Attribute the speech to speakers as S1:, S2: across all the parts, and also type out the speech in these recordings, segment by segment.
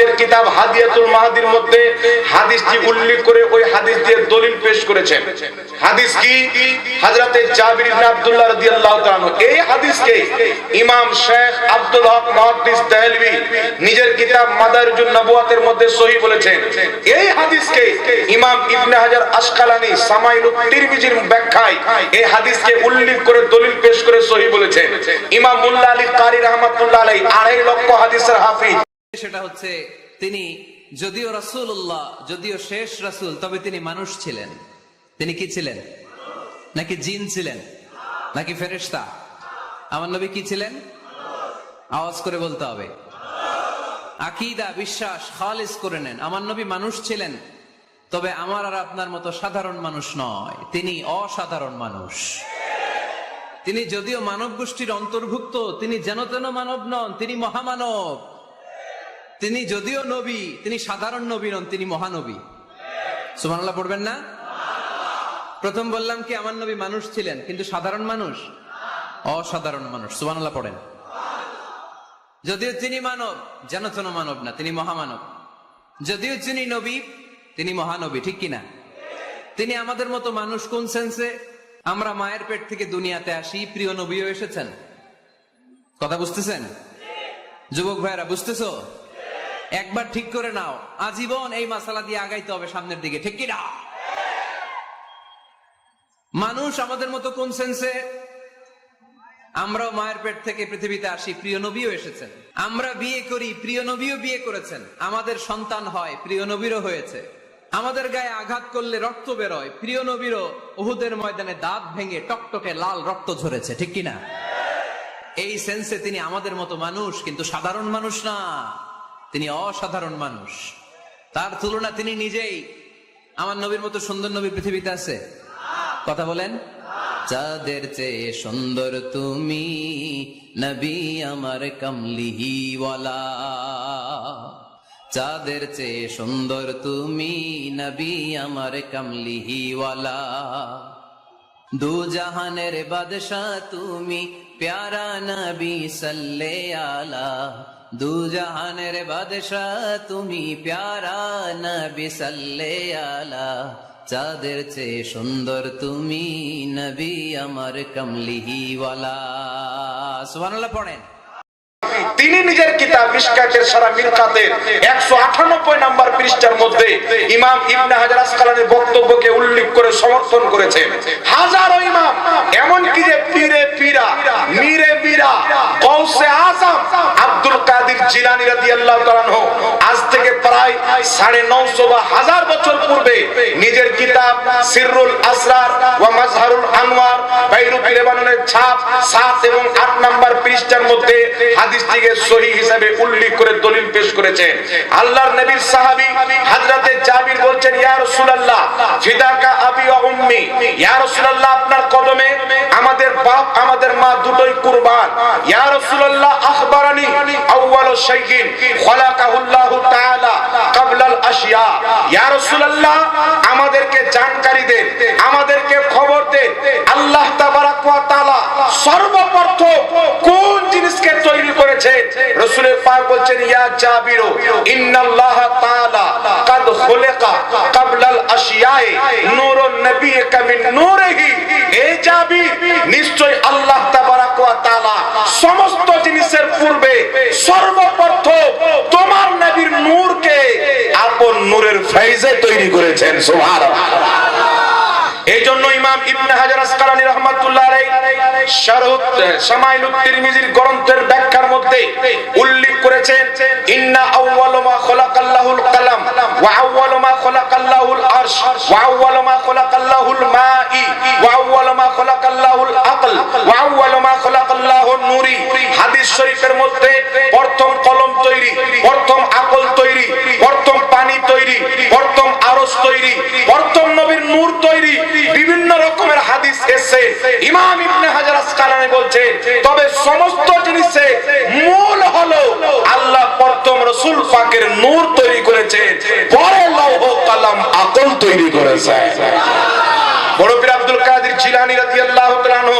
S1: নিজের কিতাব হাদিয়াতুল মাহাদির মধ্যে হাদিসটি উল্লেখ করে ওই হাদিস দিয়ে দলিল পেশ করেছেন। হাদিস কি? হযরতে জাবির ইবনে আব্দুল্লাহ রাদিয়াল্লাহু তাআলা এই হাদিসকে ইমাম শেখ আব্দুল হক মুহাদ্দিস দেহলভী নিজের কিতাব মাদারিজুন নবুয়াতের মধ্যে সহি বলেছেন। এই হাদিসকে ইমাম ইবনে হাজার আসকালানি সামাইলুত তিরমিজির ব্যাখ্যায় এই হাদিসকে উল্লেখ করে দলিল পেশ করে সহি বলেছেন। ইমাম মুল্লা আলী কারি রহমাতুল্লাহ আলাইহি আড়াই লক্ষ হাদিসের হাফিজ।
S2: সেটা হচ্ছে তিনি যদিও রাসূলুল্লাহ, যদিও শেষ রাসূল, তবে তিনি মানুষ ছিলেন। তিনি কি ছিলেন? নাকি জিন ছিলেন? নাকি ফেরেশতা? আমার নবী কি ছিলেন? আওয়াজ করে বলতে হবে। আকিদা, বিশ্বাস, খালিস করে নেন। আমার নবী মানুষ ছিলেন, তবে আমার আর আপনার মতো সাধারণ মানুষ নয়। তিনি অসাধারণ মানুষ। তিনি যদিও মানব গোষ্ঠীর অন্তর্ভুক্ত, তিনি যেন তেন মানব নন, তিনি মহামানব। তিনি যদিও নবী, তিনি সাধারণ নবী নন, তিনি মহানবী। সুমানাল্লাহ পড়বেন না? প্রথম বললাম কি, আমার নবী মানুষ ছিলেন, কিন্তু সাধারণ মানুষ? অসাধারণ মানুষ সুমানাল্লাহ পড়েন। যদিও তিনি মানব, যেন মানব না, তিনি মহামানব। যদিও তিনি নবী, তিনি মহানবী, ঠিক কিনা? তিনি আমাদের মতো মানুষ কোন সেন্সে আমরা মায়ের পেট থেকে দুনিয়াতে আসি, প্রিয় নবীও এসেছেন। কথা বুঝতেছেন? যুবক ভাইরা বুঝতেছো? একবার ঠিক করে নাও। আজীবন এই মাসালা দিয়ে আগাইতে হবে সামনের দিকে, ঠিক কিনা? মানুষ আমাদের মতো কোন সেন্সে আমরাও মায়ের পেট থেকে পৃথিবীতে আসি, প্রিয় নবীও এসেছেন। আমরা বিয়ে করি, প্রিয় নবীও বিয়ে করেছেন। আমাদের সন্তান হয়, প্রিয় নবীরও হয়েছে। আমাদের গায়ে আঘাত করলে রক্ত বেরোয়, প্রিয় নবীরও ওহুদের ময়দানে দাঁত ভেঙে টকটকে লাল রক্ত ঝরেছে, ঠিক কিনা? এই সেন্সে তিনি আমাদের মতো মানুষ, কিন্তু সাধারণ মানুষ না। তিনি অসাধারণ মানুষ। তার তুলনা তিনি নিজেই আমার নবীর মতো সুন্দর নবী পৃথিবীতে আছে। কথা বলেন। চাঁদের চেয়ে সুন্দর তুমি নবী আমার কমলিহিওয়ালা। চাঁদের চেয়ে সুন্দর তুমি নবী আমার কমলিহিওয়ালা। দু জাহানের বাদশাহ তুমি প্যারা নবী সাল্লে আলা দু জাহানের বাদশাহ তুমি প্যারা নবী সাল্লে আলা চাঁদের চেয়ে সুন্দর তুমি নবী আমার কমলিহিওয়ালা সুবহানাল্লাহ পড়েন
S1: তিনি নিজের কিতাব মিশকাতের সারা মিরকাতের 198 নাম্বার পৃষ্ঠার মধ্যে ইমাম ইবনে হাজার আসকালানির বক্তব্যকে উল্লেখ করে সমর্থন করেছেন। হাজারো ইমাম এমন কি যে পীরে পীরা, মীরে মীরা কৌসে আজম, আব্দুল কাদের জিলানী রাদিয়াল্লাহু তাআলা আজ থেকে প্রায় 950 বা হাজার বছর পূর্বে নিজের কিতাব সিররুল আসরার ওয়া মাজহারুল আনওয়ার বাইরুতি লেবাননের ছাপ 7 এবং 8 নাম্বার পৃষ্ঠার মধ্যে হাদিসটিকে সহি হিসাবে উল্লেখ করে দলিল পেশ করেছেন আল্লাহর নবীর সাহাবী হযরতে জাবির বলছেন আপনার কদমে আমাদের বাপ, আমাদের মা দুটোই কুরবান। ইয়া রাসূলুল্লাহ আমাদেরকে জানকারি দেন, আমাদেরকে খবর দেন। আল্লাহ তাবারাক সর্বপ্রথম কোন জিনিসকে তৈরি করেছে রাসূলের পাক বলছেন, ইয়া জাবিরু সমস্ত পূর্বে সর্বপ্রথম তোমার নবীর নূরকে আপন নূরের ফৈজে তৈরি করেছেন, সুবহানাল্লাহ। ইমাম ইবনে হাজার আলাইহি শারহুত শামাইলুত তিরমিজির গ্রন্থের ব্যাখ্যার মধ্যে উল্লেখ করেছেন, ইন্না আউওয়ালু মা খালাকাল্লাহুল কালাম ওয়া আউওয়ালু মা খালাকাল্লাহুল আরশ ওয়া আউওয়ালু মা খালাকাল্লাহুল মাই ওয়া আউওয়ালু মা খালাকাল্লাহুল আকল ওয়া আউওয়ালু মা খালাকাল্লাহুন নূরি হাদিস শরীফের মধ্যে প্রথম কলম তৈরি, প্রথম আকল তৈরি, প্রথম পানি তৈরি, প্রথম আরশ তৈরি, প্রথম নবীর নূর তৈরি, বিভিন্ন রকমের হাদিস এসে ইমাম ইবনে হাজার আসকালানি বলছে তবে সমস্ত জিনিসে মূল হলো আল্লাহ প্রথম রাসূল পাকের নূর তৈরি করেছে পরে লৌহ কলম আকল তৈরি করেছে বড় পীর আব্দুল কাদের জিলানী রাদিয়াল্লাহু তাআলা আনহু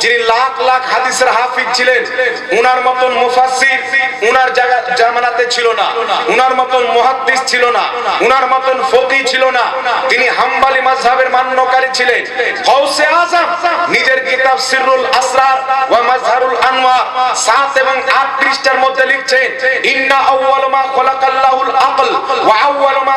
S1: যিনি লাখ লাখ হাদিসের হাফিজ ছিলেন, উনার মতন মুফাসসির উনার জায়গা জামানাতে ছিল না, উনার মতন মুহাদ্দিস ছিল না, উনার মতন ফকি ছিল না। তিনি হাম্বালি মাযহাবের মান্যকারী ছিলেন। গৌসে আযম নিজের কিতাব সিররুল আসরার ওয়া মাজহারুল আনওয়ার 7 এবং 8 পৃষ্ঠার মধ্যে লিখছেন, ইন্না আউয়াল মা খলাকাল্লাহুল আকল ওয়া আউয়াল মা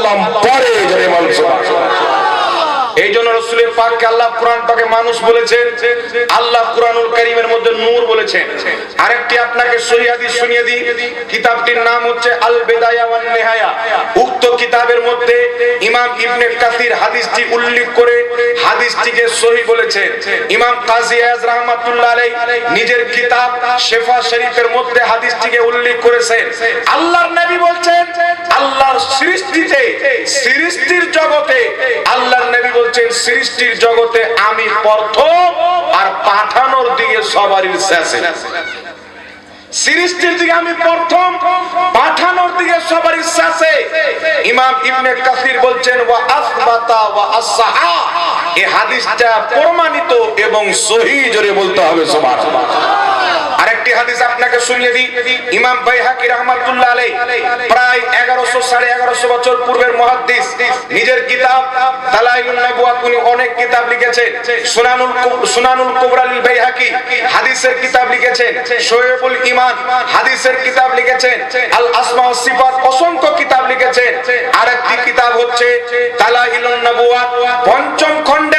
S1: কলম পরে জরে বলুন এই জন্য রসুলের পাককে আল্লাহ কোরআন পাকে মানুষ বলেছেন, আল্লাহ কোরআনুল কারীমের মধ্যে নূর বলেছেন। আরেকটি আপনাকে সহি শুনিয়ে দিই, কিতাবটির নাম হচ্ছে আল বেদায়া ওয়ান নেহায়া উক্ত কিতাবের মধ্যে ইমাম ইবনে কাসির হাদিসটি উল্লেখ করে হাদিসটিকে সহি বলেছেন। ইমাম কাজী আয়াজ রাহমাতুল্লাহ আলাইহি নিজের কিতাব শেফা শরীফের মধ্যে হাদিসটিকে উল্লেখ করেছেন। আল্লাহর নবী বলছেন, আল্লাহর সৃষ্টিতে সৃষ্টির জগতে আল্লাহর নবী বলছেন, সৃষ্টির জগতে আমি প্রথম আর পাঠানোর দিকে সবারই শেষে। সৃষ্টির দিকে আমি প্রথম, পাঠানোর দিকে সবারই শেষে। ইমাম ইবনে কাসির বলছেন, ওয়া আসবাতা ওয়া আসহা এই হাদিসটা প্রমাণিত এবং সহি জোরে বলতে হবে, সুবহানাল্লাহ। আরেকটি হাদিস আপনাকে শুনিয়ে দিই। ইমাম বাইহাকি রহমাতুল্লাহ আলাই প্রায় এগারোশো, সাড়ে এগারোশো বছর পূর্বের মহাদ্দিস। নিজের কিতাব দালাইলুন নবুয়াত, উনি অনেক কিতাব লিখেছেন। সুনানুল সুনানুল কুবরাল বাইহাকি হাদিসের কিতাব লিখেছেন। শোয়েবুল ইমান হাদিসের কিতাব লিখেছেন। আল আসমা ও সিফাত অসংখ্য কিতাব লিখেছেন। আরেকটি কিতাব হচ্ছে দালাইলুন নবুয়াত, পঞ্চম একটি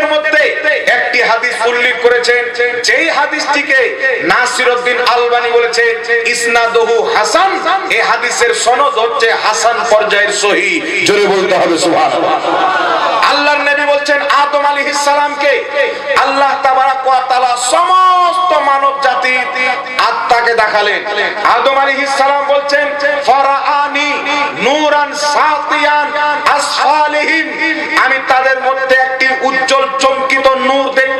S1: হাদিস উল্লেখ করেছেন যেই হাদিসটিকে নাসিরউদ্দিন আলবানি বলেছে ইসনাদহু হাসান এই হাদিসের সনদ হচ্ছে হাসান পর্যায়ের সহি। জোরে বলতে হবে সুবহানাল্লাহ। আল্লাহর নবী বলছেন আদম আলাইহিস সালামকে আল্লাহ তাবারাক ওয়া তাআলা সমস্ত মানব জাতি আত্মাকে দেখালেন। আদম আলাইহিস সালাম বলছেন ফারাআনি নূরান সাতিয়ান আমি তাদের মধ্যে একটি উজ্জ্বল চমকিত নূর আদম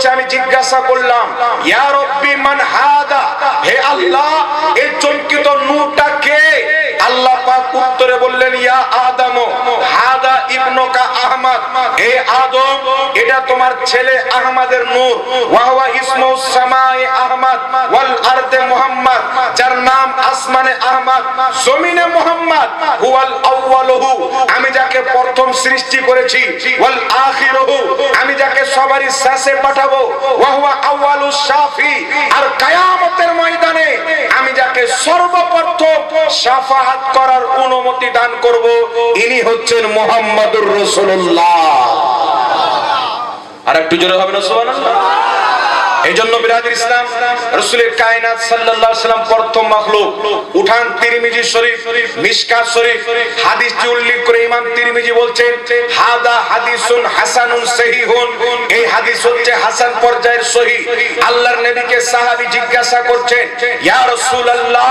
S1: বলছে, আমি জিজ্ঞাসা করলাম, ইয়া মান হাদা? হে আল্লাহ এই চমকিত নূরটা কে? আল্লাহ পাক উত্তরে বললেন, ইয়া আদম, হাদা ইবনুকা আহমদ। হে আদম, এটা তোমার ছেলে আহমদের নূর। ওয়া হুয়া ইসমু সামায়ে আহমদ ওয়াল আরদে মুহাম্মদ, যার নাম আসমানে আহমদ, জমিনে মুহাম্মদ, হুয়াল আমি যাকে প্রথম সৃষ্টি করেছি, ওয়াল আমি যাকে সবারই শেষে পাঠাবো ওয়া হুয়া শাফি। আর কিয়ামতের ময়দানে আমি যাকে সর্বপ্রথম শাফাআত করার অনুমতি দান করব, ইনি হচ্ছেন মোহাম্মদুর রাসূলুল্লাহ। আর একটু জোরে হবে না, সুবহানাল্লাহ? ইসলাম, রসুলের কায়নাত সাল্লাল্লাহু প্রথম মখলুক। উঠান তিরমিজি শরীফ মিশকাত শরীফ। উল্লেখ করে ইমাম তিরমিজি বলছেন, হাদা হাদিসুন হাসানুন সহিহুন। এই হাদিস হচ্ছে হাসান পর্যায়ের সহি। আল্লাহর নবীকে সাহাবী জিজ্ঞাসা করছেন, ইয়া রাসূলুল্লাহ